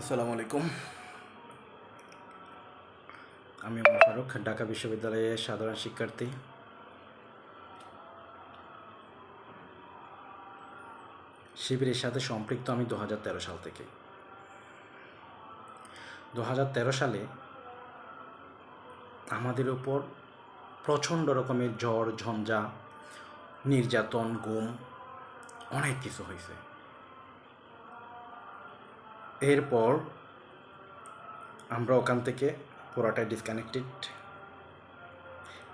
আসসালামু আলাইকুম। আমি ওমর ফারুক, ঢাকা বিশ্ববিদ্যালয়ের সাধারণ শিক্ষার্থী। শিবিরের সাথে সম্পৃক্ত আমি দু হাজার তেরো সাল থেকে। দু হাজার তেরো সালে আমাদের উপর প্রচণ্ড রকমের জ্বর, ঝঞ্ঝা, নির্যাতন, গুম, অনেক কিছু হয়েছে। এরপর আমরা ওখান থেকে পুরোটাই ডিসকানেক্টেড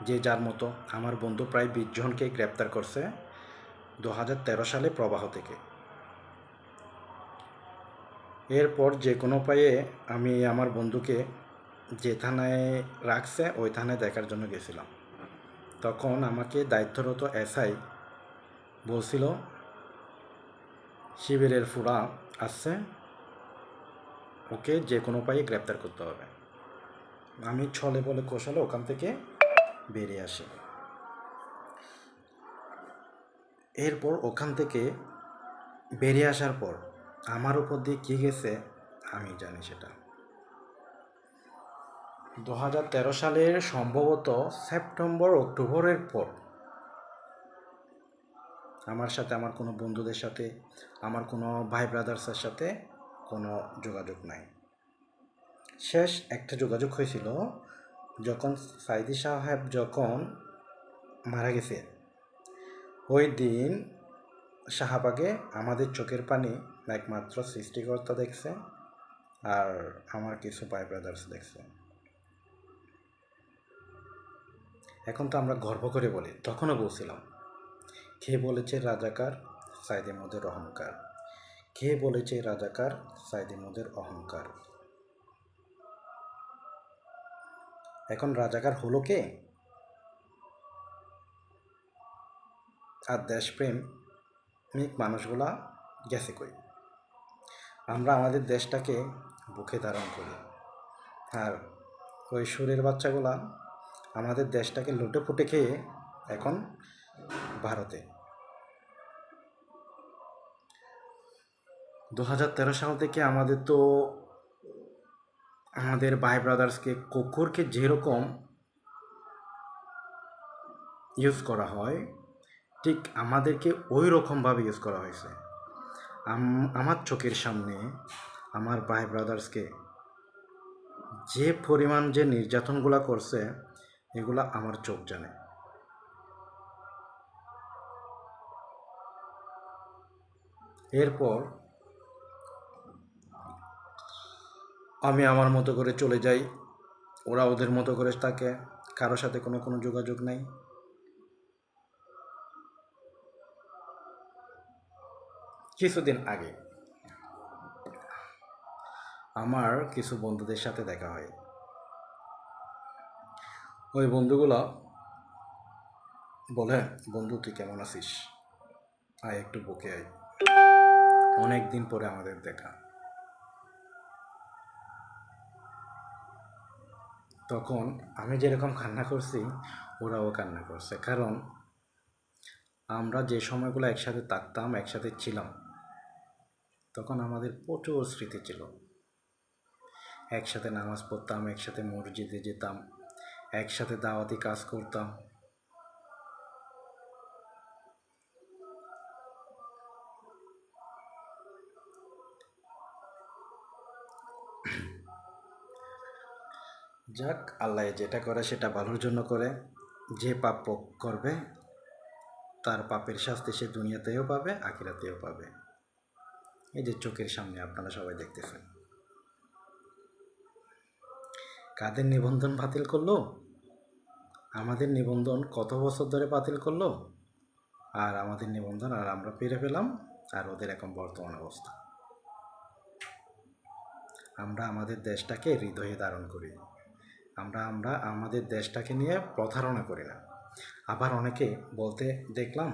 যে যার মতো আমার বন্ধু প্রায় বিশ জনকে গ্রেপ্তার করছে দু হাজার তেরো সালে প্রবাহ থেকে। এরপর যে কোনো উপায়ে আমি আমার বন্ধুকে যে থানায় রাখছে, ওই থানায় দেখার জন্য গেছিলাম। তখন আমাকে দায়িত্বরত এসআই বলছিল, শিবিরের ফুরা আসছে ওকে যে কোনো উপায়ে গ্রেপ্তার করতে হবে। আমি ছলে বলে কৌশলে ওখান থেকে বেরিয়ে আসি। এরপর ওখান থেকে বেরিয়ে আসার পর আমার উপর দিয়ে কী গেছে আমি জানি সেটা। দু হাজার তেরো সালের সম্ভবত সেপ্টেম্বর, অক্টোবরের পর আমার সাথে, আমার কোনো বন্ধুদের সাথে, আমার কোনো ভাই ব্রাদার্সের সাথে কোনো যোগাযোগ নাই। শেষ একটা যোগাযোগ হয়েছিল যখন সাইদি সাহেব যখন মারা গেছে, ওই দিন শাহবাগে আমাদের চোখের পানি একমাত্র সৃষ্টিকর্তা দেখছে আর আমার কিছু ভাই ব্রাদার্স দেখছে। এখন তো আমরা গর্ব করে বলি, তখনও বলছিলাম, কে বলেছে রাজাকার সাইদে মধ্যে অহংকার কে বলেছে রাজাকার? সাইদে মোদের অহংকার। এখন রাজাকার হলো কে? আর দেশপ্রেম দেশপ্রেমিক মানুষগুলা গেছে কই? আমরা আমাদের দেশটাকে বুকে ধারণ করি। আর ওই সুরের বাচ্চাগুলা আমাদের দেশটাকে লুটে ফুটে খেয়ে এখন ভারতে দু হাজার তেরো সাল থেকে আমাদের তো, আমাদের ভাই ব্রাদার্সকে কুকুরকে যেরকম ইউজ করা হয়, ঠিক আমাদেরকে ওই রকমভাবে ইউজ করা হয়েছে। আম- আমার চোখের সামনে আমার ভাই ব্রাদার্সকে যে পরিমাণ যে নির্যাতনগুলো করছে, এগুলা আমার চোখ জানে। এরপর আমি আমার মতো করে চলে যাই। ওরা ওদের মতো করে থাকে। কারোর সাথে কোনো কোনো যোগাযোগ নাই। কিছুদিন আগে আমার কিছু বন্ধুদের সাথে দেখা হয়। ওই বন্ধুগুলো বলে, বন্ধু, তুই কেমন আছিস? আয়, একটু বকে আয়। অনেক দিন পরে আমাদের দেখা। তখন আমি যেরকম কান্না করছি, ওরাও কান্না করছে। কারণ আমরা যে সময়গুলো একসাথে থাকতাম, একসাথে ছিলাম, তখন আমাদের প্রচুর স্মৃতি ছিল। একসাথে নামাজ পড়তাম, একসাথে মসজিদে যেতাম, একসাথে দাওয়াতি কাজ করতাম। যাক, আল্লাহ যেটা করে সেটা ভালোর জন্য করে। যে পাপ করবে, তার পাপের শাস্তি সে দুনিয়াতেও পাবে, আখিরাতেও পাবে। এই যে চোখের সামনে আপনারা সবাই দেখতেছেন। কাদের নিবন্ধন বাতিল করল? আমাদের নিবন্ধন কত বছর ধরে বাতিল করল? আর আমাদের নিবন্ধন আর আমরা পেরে পেলাম, আর ওদের এখন বর্তমান অবস্থা। আমরা আমাদের দেশটাকে হৃদয়ে ধারণ করি। আমরা আমরা আমাদের দেশটাকে নিয়ে প্রধারণা করি না। আবার অনেকে বলতে দেখলাম